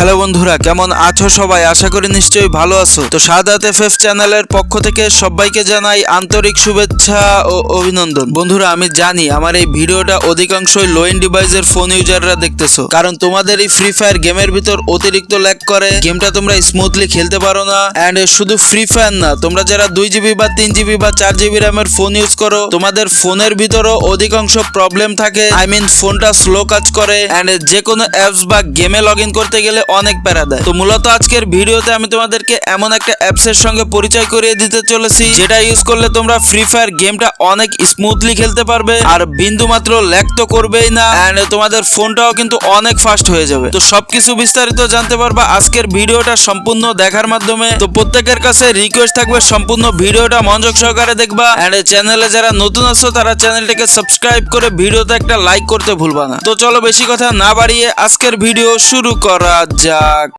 Hello বন্ধুরা, কেমন আছো সবাই? আশা করি নিশ্চয়ই ভালো আছো। তো সাদাত এফ এফ চ্যানেলের পক্ষ থেকে সবাইকে জানাই আন্তরিক শুভেচ্ছা ও অভিনন্দন। বন্ধুরা, আমি জানি আমার এই ভিডিওটা অধিকাংশই লো এন্ড ডিভাইসের ফোন ইউজাররা দেখতেছো। কারণ তোমাদের এই ফ্রি ফায়ার গেমের ভিতর অতিরিক্ত ল্যাগ করে। গেমটা তোমরা স্মুথলি খেলতে পারো না। এন্ড শুধু ফ্রি ফায়ার না, তোমরা যারা দুই জিবি বা তিন জিবি বা চার জিবি র্যামের ফোন ইউজ করো, তোমাদের ফোনের ভিতরও অধিকাংশ প্রবলেম থাকে। আই মিন ফোনটা স্লো কাজ করে। এন্ড যে কোনো অ্যাপস বা গেমে লগ করতে গেলে অনেক প্যারা দেয়। তো মূলত আজকের ভিডিওতে আমি তোমাদেরকে এমন একটা অ্যাপস এর সঙ্গে পরিচয় করিয়ে দিতে চলেছি, যেটা ইউজ করলে তোমরা ফ্রি ফায়ার গেমটা অনেক স্মুথলি খেলতে পারবে আর বিন্দু মাত্র ল্যাগ তো করবেই না এন্ড তোমাদের ফোনটাও কিন্তু অনেক ফাস্ট হয়ে যাবে। তো সবকিছু বিস্তারিত জানতে পারবা আজকের ভিডিওটা সম্পূর্ণ দেখার মাধ্যমে। তো প্রত্যেকের কাছে রিকোয়েস্ট থাকবে সম্পূর্ণ ভিডিওটা মনোযোগ সহকারে দেখবা এন্ড চ্যানেলে যারা নতুন আছো, তারা চ্যানেলটাকে সাবস্ক্রাইব করে ভিডিওতে একটা লাইক করতে ভুলবা না। তো চলো বেশি কথা না বাড়িয়ে আজকের ভিডিও শুরু করা 家.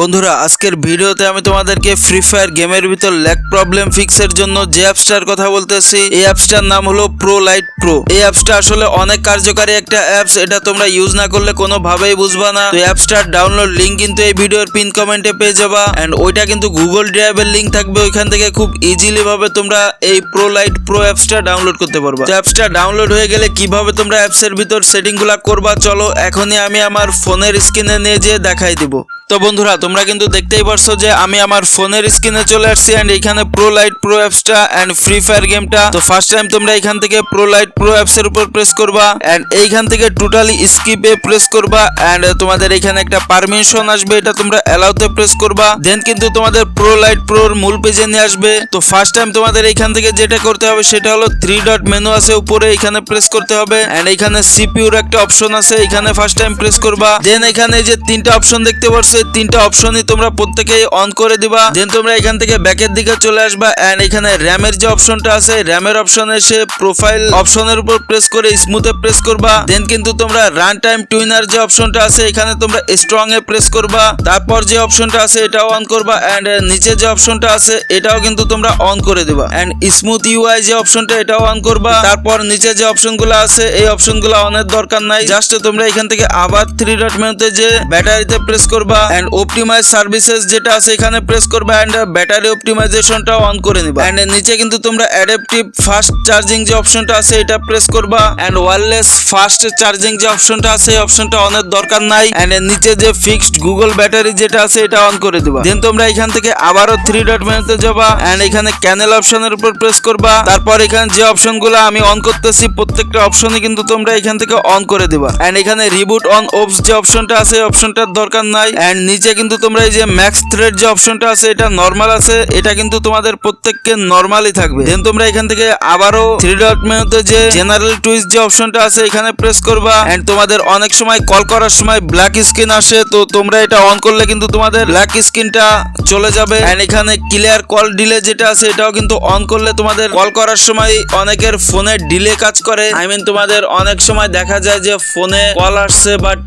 বন্ধুরা, আজকের ভিডিওতে আমি তোমাদেরকে ফ্রি ফায়ার গেমের ভিতর ল্যাগ প্রবলেম ফিক্সের জন্য যে অ্যাপসটার কথা বলতেছি, এই অ্যাপসটার নাম হলো প্রো লাইট প্রো এই অ্যাপসটা আসলে অনেক কার্যকারী একটা অ্যাপস এটা তোমরা ইউজ না করলে কোনোভাবেই বুঝবা না। তো অ্যাপসটার ডাউনলোড লিঙ্ক কিন্তু এই ভিডিওর পিন কমেন্টে পেয়ে যাবা। এন্ড ওইটা কিন্তু গুগল ড্রাইভের লিঙ্ক থাকবে, ওইখান থেকে খুব ইজিলি ভাবে তোমরা এই প্রো লাইট প্রো অ্যাপসটা ডাউনলোড করতে পারবা। অ্যাপসটা ডাউনলোড হয়ে গেলে কীভাবে তোমরা অ্যাপসের ভিতর সেটিংগুলা করবা, চলো এখনই আমি আমার ফোনের স্ক্রিনে নিয়ে যেয়ে দেখাই দিব। তো বন্ধুরা তোমরা কিন্তু দেখতেই পারছ যে আমি আমার ফোনের স্ক্রিনে চলে আসছি এন্ড এখানে প্রো লাইট প্রো অ্যাপসটা এন্ড ফ্রি ফায়ার গেমটা তো ফার্স্ট টাইম তোমরা এখান থেকে প্রো লাইট প্রো অ্যাপস এর উপর প্রেস করবা এন্ড এইখান থেকে টোটালি স্কিপে প্রেস করবা এন্ড তোমাদের এখানে একটা পারমিশন আসবে, এটা তোমরা অ্যালাউতে প্রেস করবা। দেন কিন্তু তোমাদের প্রো লাইট প্রোর মূল পেজে নিয়ে আসবে। তো ফার্স্ট টাইম তোমাদের এখান থেকে যেটা করতে হবে, সেটা হলো থ্রি ডট মেনু আছে উপরে, এখানে প্রেস করতে হবে এন্ড এখানে সিপিউর একটা অপশন আছে, এখানে ফার্স্ট টাইম প্রেস করবা। দেন এখানে যে তিনটা অপশন দেখতে এই তিনটা অপশনই তোমরা প্রত্যেকেই অন করে দিবা। দেন তোমরা এখান থেকে ব্যাকের দিকে চলে আসবা এন্ড এখানে র্যামের যে অপশনটা আছে র্যামের অপশনে এসে প্রোফাইল অপশনের উপর প্রেস করে স্মুথে প্রেস করবা। দেন কিন্তু তোমরা রান টাইম টুইনার যে অপশনটা আছে, এখানে তোমরা স্ট্রং এ প্রেস করবা। তারপর যে অপশনটা আছে, এটাও অন করবা এন্ড নিচে যে অপশনটা আছে, এটাও কিন্তু তোমরা অন করে দিবা। এন্ড স্মুথ ইউআই যে অপশনটা এটাও অন করবা। তারপর নিচে যে অপশনগুলো আছে, এই অপশনগুলো অনের দরকার নাই। জাস্ট তোমরা এখান থেকে আবার থ্রি ডট মেনুতে যে ব্যাটারিতে প্রেস করবা অ্যান্ড এন্ড অপটিমাইজ সার্ভিসেস যেটা আছে এখানে প্রেস করবে এন্ড ব্যাটারি অপটিমাইজেশনটাও অন করে নিবা। এন্ড নিচে কিন্তু তোমরা অ্যাডাপটিভ ফাস্ট চার্জিং যে অপশনটা আছে এটা প্রেস করবা। এন্ড ওয়্যারলেস ফাস্ট চার্জিং যে অপশনটা আছে এই অপশনটা অনের দরকার নাই। এন্ড নিচে যে ফিক্সড গুগল ব্যাটারি যেটা আছে এটা অন করে দিবা। দেন তোমরা এখান থেকে আবারও থ্রি ডট মেনুতে যাবা। এন্ড এখানে ক্যানেল অপশনের উপর প্রেস করবা। তারপর এখানে যে অপশনগুলো আমি অন করতেছি, প্রত্যেকটা অপশনই কিন্তু তোমরা এখান থেকে অন করে দিবা। এন্ড এখানে রিবুট অন অফস যে অপশনটা আছে অপশনটার দরকার নাই। এন্ড নিচে কিন্তু তোমরা এই যে ম্যাক্স থ্রেড যে অপশনটা আছে, এটা নর্মাল আছে, এটা কিন্তু তোমাদের প্রত্যেককে নর্মালি থাকবে। দেন তোমরা এখান থেকে আবারও থ্রি ডট মেনুতে যে জেনারেল টুইস্ট যে অপশনটা আছে, এখানে প্রেস করবা। এন্ড তোমাদের অনেক সময় কল করার সময় ব্ল্যাক স্ক্রিন আসে, তো তোমরা এটা অন করলে কিন্তু তোমাদের ব্ল্যাক স্ক্রিনটা চলে যাবে। এন্ড এখানে ক্লিয়ার কল ডিলে যেটা আছে, এটাও কিন্তু অন করলে তোমাদের কল করার সময় অনেকের ফোনে ডিলে কাজ করে। আই মিন তোমাদের অনেক সময় দেখা যায় যে ফোনে কল আসছে বাট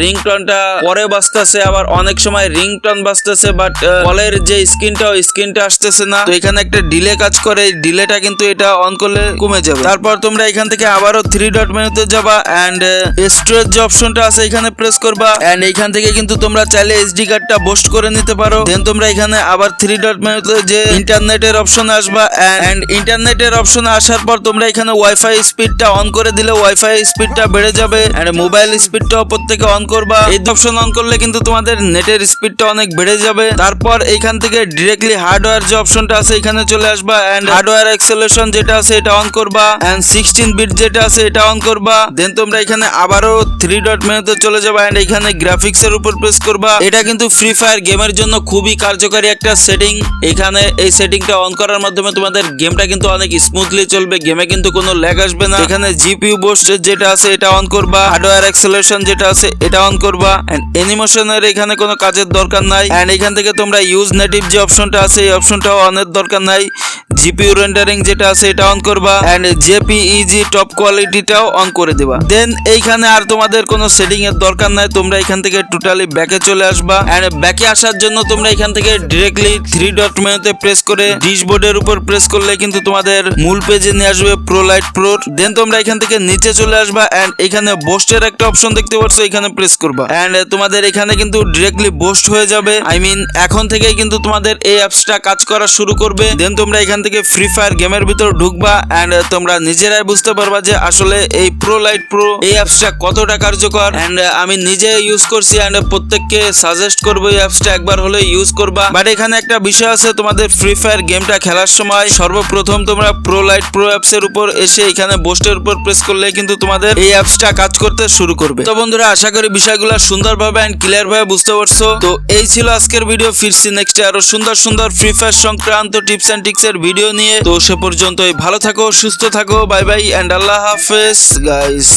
রিংটনটা পরে বাজতেছে, আবার অনেক সময় রিংটন বাজতেছে বাট কলের যে স্ক্রিনটা, ওই স্ক্রিনটা আসতেছে না। তো এখানে একটা ডিলে কাজ করে ডিলেটা কিন্তু এটা অন করলে কমে যাবে। তারপর তোমরা এখান থেকে আবারও থ্রি ডট মেনুতে যাবা এন্ড স্টোরেজ যে অপশনটা আছে, এখানে প্রেস করবা এন্ড এখান থেকে কিন্তু তোমরা চাইলে এসডি কার্ডটা পোস্ট করে নিতে পারো। দেন তোমরা এখানে আবার থ্রি ডট মেনুতে যে ইন্টারনেটের অপশন আসবা এন্ড ইন্টারনেটের অপশন আসার পর তোমরা এখানে ওয়াইফাই স্পিডটা অন করে দিলে ওয়াইফাই স্পিডটা বেড়ে যাবে এন্ড মোবাইল স্পিডটাও প্রত্যেকে অন করবা। এই অপশন অন করলে কিন্তু তোমাদের নেটের স্পিডটা অনেক বেড়ে যাবে। তারপর এইখান থেকে ডিরেক্টলি হার্ডওয়্যার যে অপশনটা আছে, এখানে চলে আসবা এন্ড হার্ডওয়্যার এক্সেলেশন যেটা আছে, এটা অন করবা এন্ড সিক্সটিন বিট যেটা আছে, এটা অন করবা। দেন তোমরা এখানে আবারও থ্রি ডট মেনুতে চলে যাবা এন্ড এখানে গ্রাফিক্স এর উপর প্রেস করবা। এটা কিন্তু ফ্রি ফায়ার গেমের জন্য খুবই কার্যকারী একটা সেটিং এখানে এই সেটিংটা অন করার মাধ্যমে তোমাদের গেমটা কিন্তু অনেক স্মুথলি চলবে। গেমে কিন্তু কোনো ল্যাগ আসবে না। এখানে জিপিইউ বোস্ট যেটা আছে, এটা অন করবা। হার্ডওয়্যার এক্সেলেশন যেটা আছে, এটা অন করবা। এন্ড অ্যানিমেশনের এখানে কোনো কাজের দরকার নাই। এখান থেকে তোমরা ইউজ নেটিভ যে অপশনটা আছে, এই অপশনটাও অনের দরকার নাই। জিপিইউ রেন্ডারিং যেটা আছে এটা অন করবা এন্ড জেপিইজি টপ কোয়ালিটিটাও অন করে দিবা। দেন এইখানে আর তোমাদের কোনো সেটিং এর দরকার নাই, তোমরা এখান থেকে টোটালি ব্যাকে চলে আসবা এন্ড ব্যাকে আসার জন্য তোমরা এখান থেকে ডিরেক্টলি থ্রি ডট মেনুতে প্রেস করে ডিশবোর্ডের উপর প্রেস করলে কিন্তু তোমাদের মূল পেজে নিয়ে আসবে প্রো লাইট প্রো দেন তোমরা এখান থেকে নিচে চলে আসবা এন্ড এখানে বোস্টের একটা অপশন দেখতে পাচ্ছ, এখানে প্রেস করবা। এন্ড তোমাদের এখানে কিন্তু ডিরেক্টলি বোস্ট হয়ে যাবে। আই মিন এখন থেকেই কিন্তু তোমাদের এই অ্যাপসটা কাজ করা শুরু করবে। দেন তোমরা এখান থেকে ফ্রি ফায়ার গেমের ভিতর ঢুকবা এন্ড তোমরা নিজেরাই বুঝতে পারবা যে আসলে এই প্রো লাইট প্রো এই অ্যাপসটা কতটা কার্যকর এন্ড আমি নিজে ইউজ করছি এন্ড প্রত্যেককে সাজেস্ট করব এই অ্যাপসটা একবার হলে ইউজ করবা। বাট এখানে একটা বিষয় আছে, তোমাদের ফ্রি ফায়ার গেমটা খেলার সময় সর্বপ্রথম তোমরা প্রো লাইট প্রো অ্যাপস এর উপর এসে এখানে বোস্টের উপর প্রেস করলে কিন্তু তোমাদের এই অ্যাপসটা কাজ করতে শুরু করবে। তো বন্ধুরা, আশা করি বিষয়গুলো সুন্দরভাবে এন্ড ক্লিয়ার ভাবে বুঝতে পারছ। তো এই ছিল আজকের ভিডিও ফিরছি নেক্সট আরও সুন্দর সুন্দর ফ্রি ফায়ার সংক্রান্ত টিপস এন্ড টিক্স এর ভিডিও নিয়ে। তো সে পর্যন্তই ভালো থাকো সুস্থ থাকো বাই বাই অ্যান্ড আল্লাহ হাফেজ গাইস